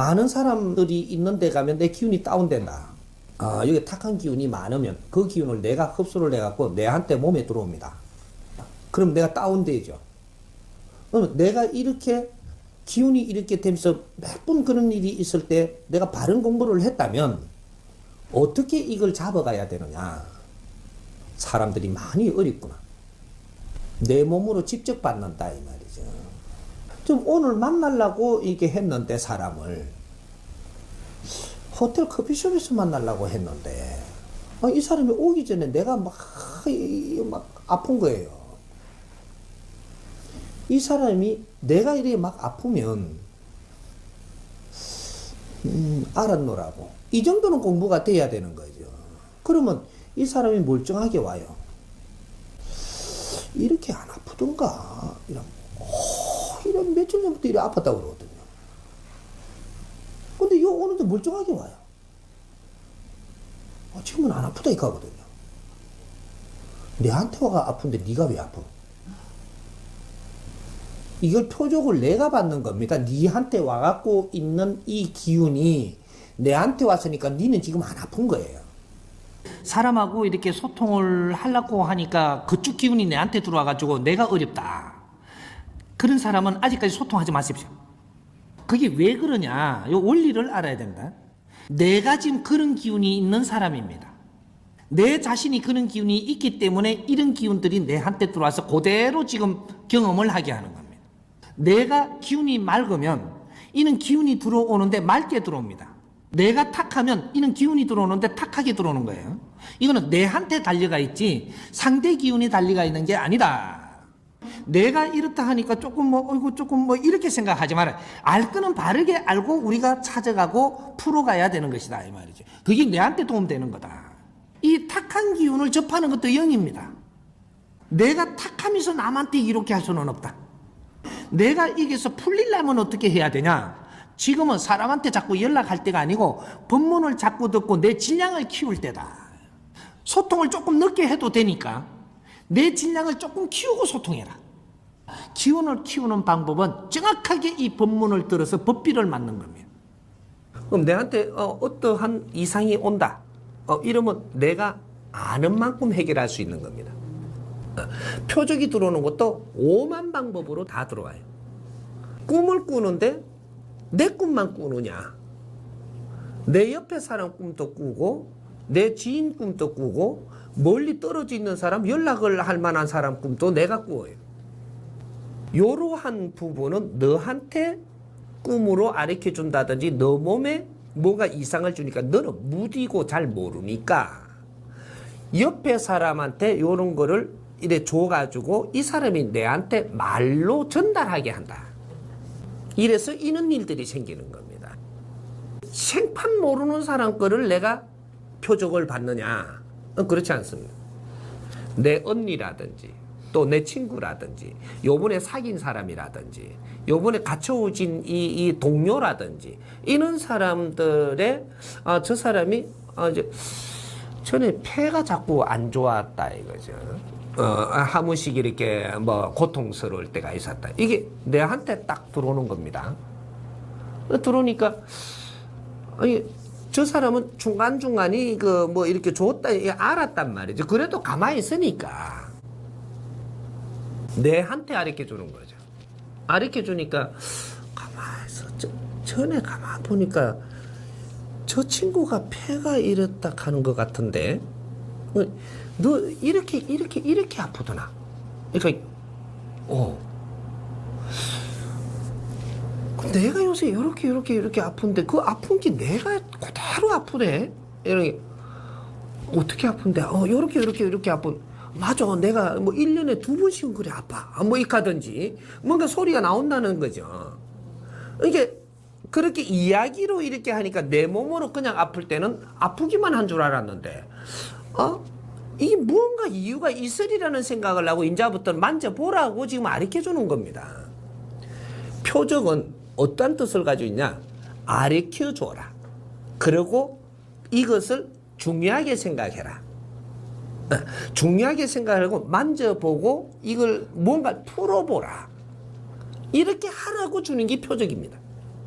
많은 사람들이 있는 데 가면 내 기운이 다운된다. 아, 여기 탁한 기운이 많으면 그 기운을 내가 흡수를 해갖고 내한테 몸에 들어옵니다. 그럼 내가 다운되죠. 그러면 내가 이렇게 기운이 이렇게 되면서 몇 번 그런 일이 있을 때 내가 바른 공부를 했다면 어떻게 이걸 잡아가야 되느냐. 사람들이 많이 어렵구나. 내 몸으로 직접 받는다 이 말이죠. 좀 오늘 만나려고 이렇게 했는데 사람을 호텔 커피숍에서 만나려고 했는데 아, 이 사람이 오기 전에 내가 막, 이- 막 아픈 거예요. 이 사람이 내가 이렇게 막 아프면 음, 알았노라고 이 정도는 공부가 돼야 되는 거죠. 그러면 이 사람이 멀쩡하게 와요. 이렇게 안 아프던가 이런 어, 이런 며칠 전부터 이렇게 아팠다고 그러거든요. 근데 요 오는데 멀쩡하게 와요. 아, 지금은 안 아프다 이거 하거든요. 내한테 와가 아픈데 네가 왜 아파? 이걸 표적을 내가 받는 겁니다. 니한테 와갖고 있는 이 기운이 내한테 왔으니까 니는 지금 안 아픈 거예요. 사람하고 이렇게 소통을 하려고 하니까 그쪽 기운이 내한테 들어와가지고 내가 어렵다. 그런 사람은 아직까지 소통하지 마십시오. 그게 왜 그러냐? 요 원리를 알아야 된다. 내가 지금 그런 기운이 있는 사람입니다. 내 자신이 그런 기운이 있기 때문에 이런 기운들이 내한테 들어와서 그대로 지금 경험을 하게 하는 겁니다. 내가 기운이 맑으면 이는 기운이 들어오는데 맑게 들어옵니다. 내가 탁하면 이는 기운이 들어오는데 탁하게 들어오는 거예요. 이거는 내한테 달려가 있지 상대 기운이 달려가 있는 게 아니다. 내가 이렇다 하니까 조금 뭐 어이구 조금 뭐 이렇게 생각하지 마라. 알 거는 바르게 알고 우리가 찾아가고 풀어가야 되는 것이다 이 말이죠. 그게 내한테 도움되는 거다. 이 탁한 기운을 접하는 것도 영입니다. 내가 탁하면서 남한테 이렇게 할 수는 없다. 내가 이게서 풀리려면 어떻게 해야 되냐? 지금은 사람한테 자꾸 연락할 때가 아니고 법문을 자꾸 듣고 내 질량을 키울 때다. 소통을 조금 늦게 해도 되니까 내 질량을 조금 키우고 소통해라. 기운을 키우는 방법은 정확하게 이 법문을 들어서 법비를 맞는 겁니다. 그럼 내한테 어, 어떠한 이상이 온다. 어, 이러면 내가 아는 만큼 해결할 수 있는 겁니다. 어, 표적이 들어오는 것도 오만 방법으로 다 들어와요. 꿈을 꾸는데 내 꿈만 꾸느냐? 내 옆에 사람 꿈도 꾸고 내 지인 꿈도 꾸고 멀리 떨어져 있는 사람 연락을 할 만한 사람 꿈도 내가 꾸어요. 이러한 부분은 너한테 꿈으로 가르쳐 준다든지 너 몸에 뭐가 이상을 주니까 너는 무디고 잘 모르니까 옆에 사람한테 이런 거를 이래 줘가지고 이 사람이 내한테 말로 전달하게 한다. 이래서 이런 일들이 생기는 겁니다. 생판 모르는 사람 거를 내가 표적을 받느냐? 어, 그렇지 않습니다. 내 언니라든지 또 내 친구라든지 요번에 사귄 사람이라든지 요번에 갇혀오진 이, 이 동료라든지 이런 사람들의 아, 저 사람이 아, 이제 전에 폐가 자꾸 안 좋았다 이거죠. 어, 한 번씩 이렇게 뭐 고통스러울 때가 있었다. 이게 내한테 딱 들어오는 겁니다. 어, 들어오니까 아니 저 사람은 중간 중간이 그 뭐 이렇게 좋다 이게 알았단 말이죠. 그래도 가만히 있으니까 내한테 아르켜 주는 거죠. 아르켜 주니까 가만히 있어. 저, 전에 가만 보니까 저 친구가 폐가 이랬다 하는 것 같은데 어, 너 이렇게 이렇게 이렇게 아프더나? 그러니까 어. 그 내가 요새 이렇게 이렇게 이렇게 아픈데 그 아픈 게 내가 그대로 아프네 이렇게 어떻게 아픈데? 어 이렇게 이렇게 이렇게 아픈 맞아 내가 뭐 1년에 두 번씩은 그래 아파. 아, 뭐 이카든지. 뭔가 소리가 나온다는 거죠. 이게 그렇게 이야기로 이렇게 하니까 내 몸으로 그냥 아플 때는 아프기만 한 줄 알았는데 어? 이게 무언가 이유가 있으리라는 생각을 하고 이제부터 만져보라고 지금 가르쳐 주는 겁니다. 표적은 어떤 뜻을 가지고 있냐? 가르쳐 줘라. 그리고 이것을 중요하게 생각해라. 어, 중요하게 생각하고 만져보고 이걸 뭔가 풀어보라. 이렇게 하라고 주는 게 표적입니다.